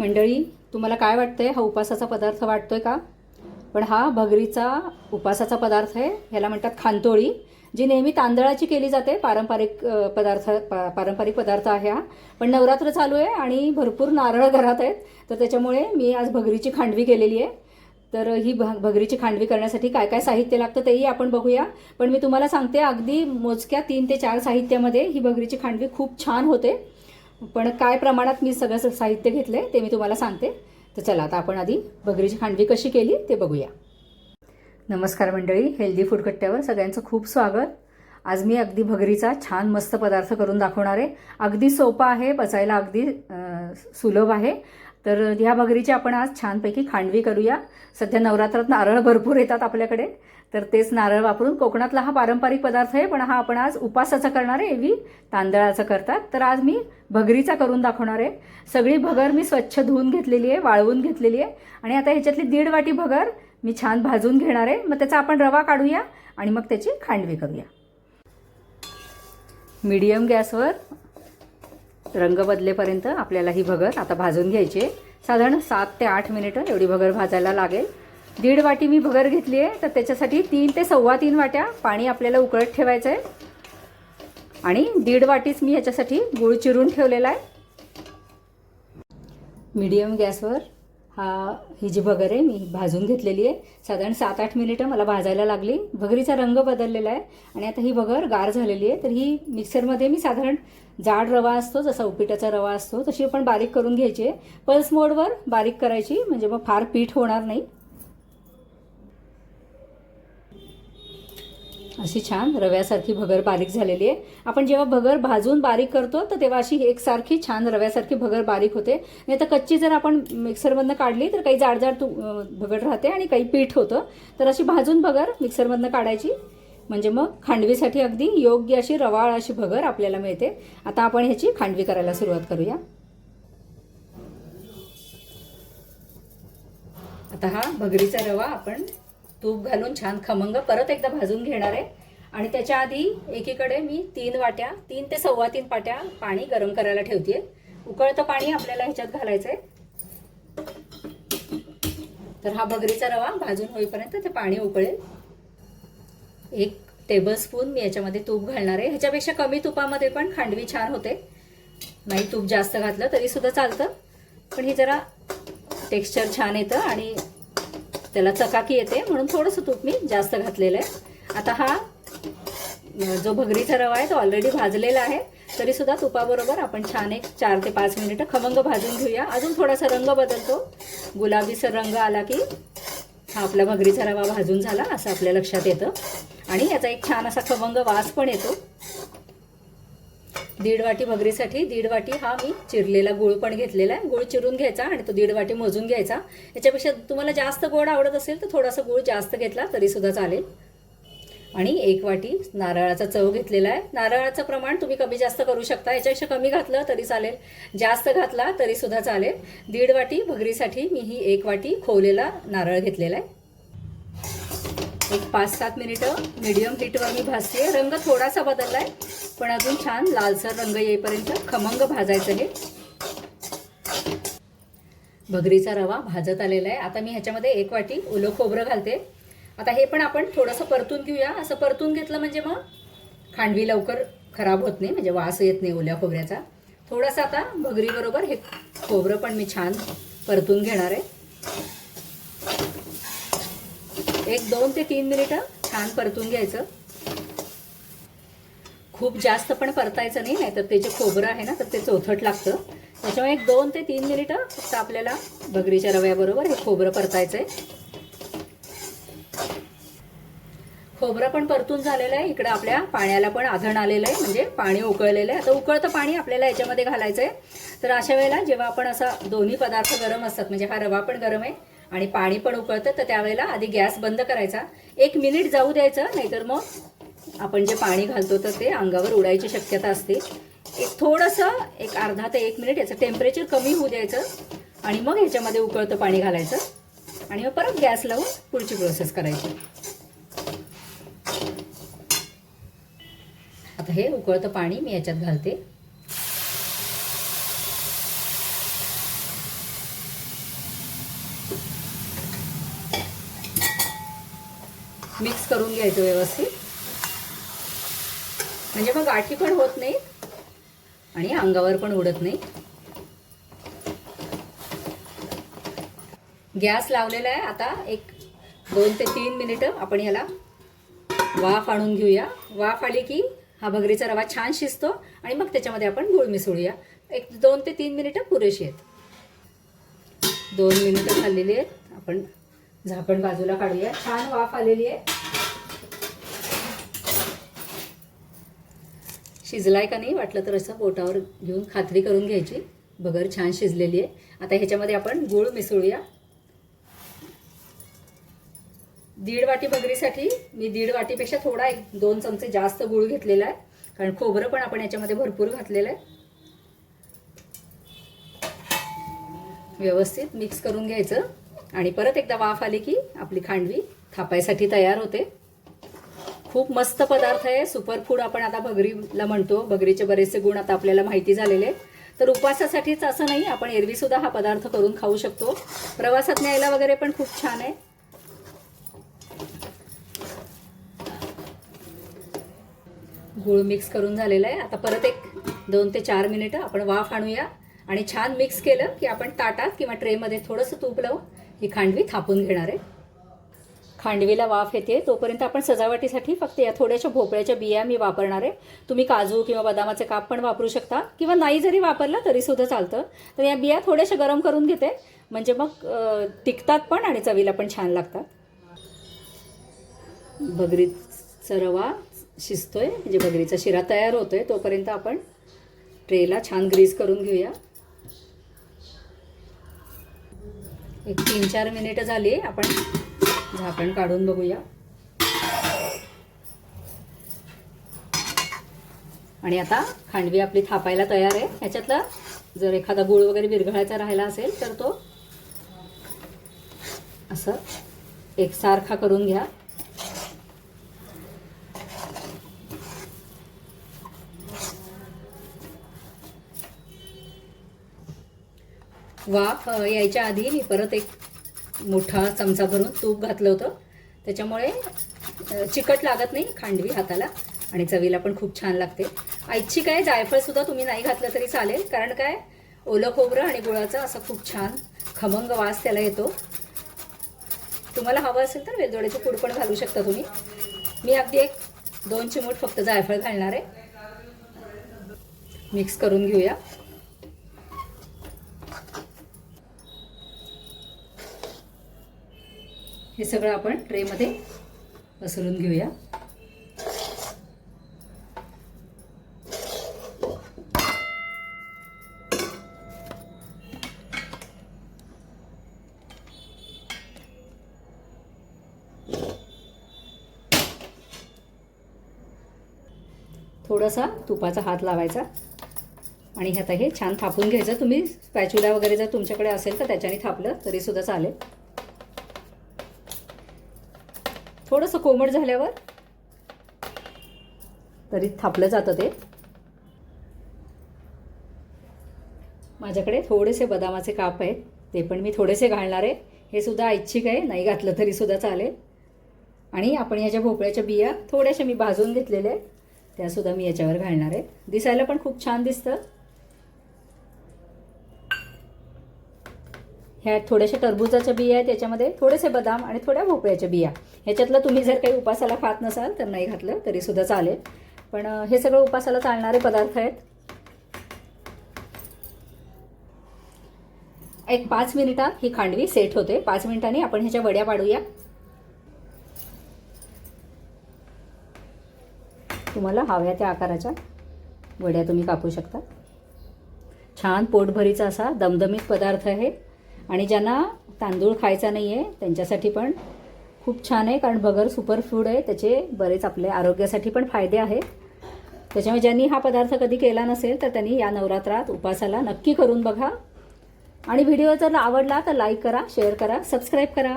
मंडळी तुम्हाला काय वाटतंय? हा उपासाचा पदार्थ वाटतोय का? पण हा भगरीचा उपासाचा पदार्थ आहे ह्याला म्हणतात खांतोळी जी नेहमी तांदळाची केली जाते. पारंपरिक पदार्थ पारंपरिक पदार्थ आहे हा. पण नवरात्र चालू आहे आणि भरपूर नारळ घरात आहेत. तर त्याच्यामुळे मी आज भगरीची खांडवी केलेली आहे. तर ही भ भगरीची खांडवी करण्यासाठी काय काय साहित्य लागतं तेही आपण बघूया. पण मी तुम्हाला सांगते अगदी मोजक्या तीन ते चार साहित्यामध्ये ही भगरीची खांडवी खूप छान होते. पण काय प्रमाणात मी सगळं साहित्य घेतलं आहे ते मी तुम्हाला सांगते. तर चला आता आपण आधी भगरीची खांडवी कशी केली ते बघूया. नमस्कार मंडळी हेल्दी फूड कट्ट्यावर सगळ्यांचं खूप स्वागत. आज मी अगदी भगरीचा छान मस्त पदार्थ करून दाखवणार आहे. अगदी सोपा आहे पचायला अगदी सुलभ आहे. तर ह्या भगरीची आपण आज छानपैकी खांडवी करूया. सध्या नवरात्रात नारळ भरपूर येतात आपल्याकडे. तर तेच नारळ वापरून कोकणातला हा पारंपरिक पदार्थ आहे पण हा आपण आज उपासाचा करणार आहे. एवी तांदळाचा करतात. तर आज मी भगरीचा करून दाखवणार आहे. सगळी भगर मी स्वच्छ धुवून घेतलेली आहे वाळवून घेतलेली आहे. आणि आता ह्याच्यातली दीड वाटी भगर मी छान भाजून घेणार आहे. मग त्याचा आपण रवा काढूया आणि मग त्याची खांडवी करूया. मीडियम गॅसवर रंग बदलेपर्यंत आपल्याला ही भगर आता भाजून घ्यायची आहे. साधारण सात ते आठ मिनिटं एवढी भगर भाजायला लागेल. दीड वाटी मी भगर घेतली आहे तर त्याच्यासाठी तीन ते सव्वा तीन वाट्या पाणी आपल्याला उकळत ठेवायचं आहे. आणि दीड वाटीच मी याच्यासाठी गूळ चिरून ठेवलेला आहे. मीडियम गॅसवर हा ही जी भगर आहे मी भाजून घेतलेली आहे साधारण सात आठ मिनिटं मला भाजायला लागली. भगरीचा रंग बदललेला आहे आणि आता ही भगर गार झालेली आहे. तर ही मिक्सरमध्ये मी साधारण जाड रवा असतो जसा उपिटाचा रवा असतो तशी आपण बारीक करून घ्यायची आहे. पल्स मोडवर बारीक करायची म्हणजे मग फार पीठ होणार नाही. अशी छान रव्यासारखी भगर बारीक झालेली आहे. आपण जेव्हा भगर भाजून बारीक करतो तर तेव्हा अशी एकसारखी छान रव्यासारखी भगर बारीक होते. नाही तर कच्ची जर आपण मिक्सरमधनं काढली तर काही जाडजाड तू भगर राहते आणि काही पीठ होतं. तर अशी भाजून भगर मिक्सरमधनं काढायची. म्हणजे मग खांडवीसाठी अगदी योग्य अशी रवाळ अशी भगर आपल्याला मिळते. आता आपण ह्याची खांडवी करायला सुरुवात करूया. आता हा भगरीचा रवा आपण तूप घालून छान खमंग परत एकदा भाजून घेणार आहे. आणि त्याच्या आधी एकीकडे मी तीन वाट्या तीन ते सव्वा तीन पाट्या पाणी गरम करायला ठेवते उकळतं पाणी आपल्याला ह्याच्यात घालायचं आहे तर हा बगरीचा रवा भाजून होईपर्यंत ते पाणी उकळेल. एक टेबलस्पून मी याच्यामध्ये तूप घालणार आहे. ह्याच्यापेक्षा कमी तुपामध्ये पण खांडवी छान होते. नाही तूप जास्त घातलं तरीसुद्धा चालतं. पण ही जरा टेक्स्चर छान येतं आणि त्याला चकाकी येते म्हणून थोडंसं तूप मी जास्त घातलेलं आहे. आता हा जो भगरीचा रवा आहे तो ऑलरेडी भाजलेला आहे. तरीसुद्धा तुपाबरोबर आपण छान एक चार ते पाच मिनिटं खमंग भाजून घेऊया. अजून थोडासा रंग बदलतो. गुलाबीचा रंग आला की हा आपला भगरीचा रवा भाजून झाला असं आपल्या लक्षात येतं. आणि याचा एक छान असा खमंग वास पण येतो. दीड वाटी भगरीसाठी दीड वाटी हा मी चिरलेला गुळ पण घेतलेला आहे. गुळ चिरून घ्यायचा आणि तो दीड वाटी मोजून घ्यायचा. याच्यापेक्षा तुम्हाला जास्त गोड आवडत असेल तर थोडासा गुळ जास्त घेतला तरीसुद्धा चालेल. आणि एक वाटी नारळाचा चव घेतलेला आहे. नारळाचं प्रमाण तुम्ही कमी जास्त करू शकता. याच्यापेक्षा कमी घातलं तरी चालेल. जास्त घातला तरीसुद्धा चालेल. दीड वाटी भगरीसाठी मी ही एक वाटी खोवलेला नारळ घेतलेला आहे. एक पाच सात मिनिटं मीडियम हीटवर मी भासते रंग थोडासा बदलला आहे पण अजून छान लालसर रंग येईपर्यंत खमंग भाजायचं हे. भगरीचा रवा भाजत आलेला आहे. आता मी ह्याच्यामध्ये एक वाटी ओलं खोबरं घालते. आता हे पण आपण थोडंसं परतून घेऊया. असं परतून घेतलं म्हणजे मग खांडवी लवकर खराब होत नाही म्हणजे वास येत नाही ओल्या खोबऱ्याचा. थोडासा आता भगरीबरोबर हे खोबरं पण मी छान परतून घेणार आहे. एक दोन ते तीन मिनिटं छान परतून घ्यायचं. खूप जास्त पण परतायचं नाही नाही तर ते जे खोबरं आहे ना तर ते चौथट लागतं. त्याच्यामुळे एक दोन ते तीन मिनिटं फक्त आपल्याला भगरीच्या रव्याबरोबर हे खोबरं परतायचं आहे खोबरं पण परतून झालेलं आहे. इकडं आपल्या पाण्याला पण आधण आलेलं आहे म्हणजे पाणी उकळलेलं आहे. आता उकळतं पाणी आपल्याला याच्यामध्ये घालायचं आहे तर अशा वेळेला जेव्हा आपण असा दोन्ही पदार्थ गरम असतात म्हणजे हा रवा पण गरम आहे आणि पाणी पण उकळतं तर त्यावेळेला आधी गॅस बंद करायचा. एक मिनिट जाऊ द्यायचं नाहीतर मग आपण जे पाणी घालतो तर ते अंगावर उडायची शक्यता असते. एक थोडंसं एक अर्धा ते एक मिनिट याचं टेम्परेचर कमी होऊ द्यायचं आणि मग ह्याच्यामध्ये उकळतं पाणी घालायचं आणि मग परत गॅस लावून पुढची प्रोसेस करायची. आता हे उकळतं पाणी मी याच्यात घालते. मिक्स करून घ्यायचं व्यवस्थित. म्हणजे मग गाठी पण होत नाही आणि अंगावर पण उडत नाही गॅस लावलेला आहे आता एक दोन ते तीन मिनिटं आपण याला वाफ आणून घेऊया. वाफ आली की हा भगरीचा रवा छान शिजतो आणि मग त्याच्यामध्ये आपण गुळ मिसळूया. एक दोन ते तीन मिनिटं पुरेशी आहेत. दोन मिनिटं झालेली आहेत. आपण झाकण बाजूला काढूया. छान वाफ आलेली आहे. शिजलाय का नाही वाटलं तर असं बोटावर घेऊन खात्री करून घ्यायची. भगर छान शिजलेली आहे. आता ह्याच्यामध्ये आपण गूळ मिसळूया. दीड वाटी भगरीसाठी मी दीड वाटीपेक्षा थोडा एक दोन चमचे जास्त गूळ घेतलेला आहे. कारण खोबरं पण आपण याच्यामध्ये भरपूर घातलेलं आहे. व्यवस्थित मिक्स करून घ्यायचं. आणि परत एकदा वाफ आली की आपली खांडवी थापायसाठी तयार होते. खूप मस्त पदार्थ आहे. सुपरफूड आपण आता भगरीला म्हणतो. भगरीचे बरेचसे गुण आता आपल्याला माहिती झालेले तर उपवासासाठीच असं नाही आपण एरवीसुद्धा हा पदार्थ करून खाऊ शकतो. प्रवासात न्यायला वगैरे पण खूप छान आहे. गूळ मिक्स करून झालेला आहे. आता परत एक दोन ते चार मिनिटं आपण वाफ आणूया. आणि छान मिक्स केलं की आपण ताटात किंवा ट्रेमध्ये थोडंसं तूप लावून ही खांडवी थापून घेणार आहे. खांडवीला वाफ येते. तोपर्यंत आपण सजावटीसाठी फक्त या थोड्याशा भोपळ्याच्या बिया मी वापरणार आहे. तुम्ही काजू किंवा बदामाचे काप पण वापरू शकता. किंवा नाही जरी वापरला तरीसुद्धा चालतं. तर या बिया थोड्याशा गरम करून घेते. म्हणजे मग टिकतात पण आणि चवीला पण छान लागतात. भगरीचा रवा शिजतोय. म्हणजे भगरीचा शिरा तयार होतोय. तोपर्यंत आपण ट्रेला छान ग्रीस करून घेऊया. एक तीन चार मिनिटं झाली. आपण झाकण काढून बघूया. आणि आता खांडवी आपली थापायला तयार आहे. ह्याच्यातला जर एखादा गुळ वगैरे विरघळायचा राहिला असेल तर तो असं एकसारखा करून घ्या. वाफ यायच्या आधी मी परत एक मोठा चमचा भरून तूप घातलं होतं. त्याच्यामुळे चिकट लागत नाही खांडवी हाताला आणि चवीला पण खूप छान लागते. आईची काय जायफळसुद्धा तुम्ही नाही घातलं तरी चालेल. कारण काय ओलं खोबरं आणि गुळाचा असा खूप छान खमंग वास त्याला येतो. तुम्हाला हवं असेल तर वेलदोड्याची पूड पण घालू शकता तुम्ही. मी अगदी एक दोन चिमूट फक्त जायफळ घालणार आहे. मिक्स करून घेऊया. हे सगळं आपण ट्रेमध्ये पसरून घेऊया. थोडासा तुपाचा हात लावायचा आणि ह्यात हे छान थापून घ्यायचं. तुम्ही स्पॅच्युला वगैरे जर तुमच्याकडे असेल तर त्याच्याने थापलं तरीसुद्धा चालेल. थोडंसं कोमट झाल्यावर तरी थापलं जातं ते. माझ्याकडे थोडेसे बदामाचे काप आहेत ते पण मी थोडेसे घालणार आहे. हे सुद्धा ऐच्छिक आहे नाही घातलं तरी सुद्धा चालेल. आणि आपण याच्या भोपळ्याच्या बिया थोड्याशा मी भाजून घेतलेल्या आहेत त्यासुद्धा मी याच्यावर घालणार आहे. दिसायला पण खूप छान दिसतं. ह्या थोड्याशा टरबुजाच्या बिया आहेत त्याच्यामध्ये थोडेसे बदाम आणि थोड्या भोपळ्याच्या बिया. ह्याच्यातलं तुम्ही जर काही उपासाला खात नसाल तर नाही घातलं तरीसुद्धा चालेल. पण हे सगळं उपासाला चालणारे पदार्थ आहेत. एक पाच मिनिटात ही खांडवी सेट होते. पाच मिनिटांनी आपण ह्याच्या वड्या पाडूया तुम्हाला हव्या त्या आकाराच्या वड्या तुम्ही कापू शकता. छान पोटभरीचा असा दमदमीत पदार्थ आहे. आणि ज्यांना तांदूळ खायचा नाही आहे त्यांच्यासाठी पण खूप छान आहे कारण भगर सुपर फूड आहे. त्याचे बरेच आपल्या आरोग्यासाठी पण फायदे आहेत. त्याच्यामुळे ज्यांनी हा पदार्थ कधी केला नसेल तर त्यांनी या नवरात्रात उपासाला नक्की करून बघा. आणि व्हिडिओ जर आवडला तर लाईक करा शेअर करा सबस्क्राईब करा.